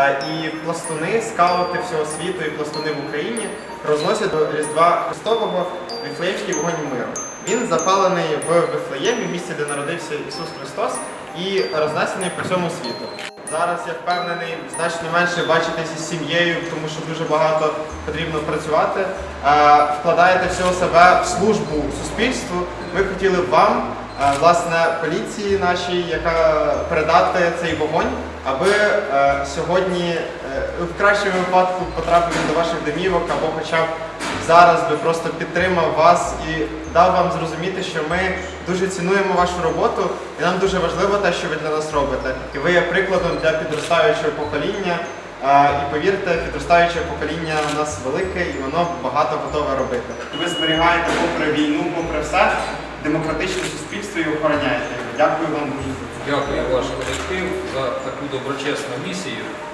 І пластуни, скаути всього світу і пластуни в Україні розносять до Різдва Христового Віфлеємський вогонь миру. Він запалений в Вифлеємі, місці, де народився Ісус Христос, і рознесений по всьому світу. Зараз я впевнений, значно менше бачитесь із сім'єю, тому що дуже багато потрібно працювати. Вкладаєте всього себе в службу суспільству. Ми хотіли б вам, власне, поліції нашій, яка передати цей вогонь, аби е, сьогодні е, в кращому випадку потрапив до ваших домівок, або хоча б зараз би просто підтримав вас і дав вам зрозуміти, що ми дуже цінуємо вашу роботу, і нам дуже важливо те, що ви для нас робите. І ви є прикладом для підростаючого покоління. І повірте, підростаюче покоління у нас велике і воно багато готове робити. Ви зберігаєте попри війну, попри все, демократичне суспільство і охороняєте. Дякую вам дуже за це. Дякую ваш колектив за таку доброчесну місію.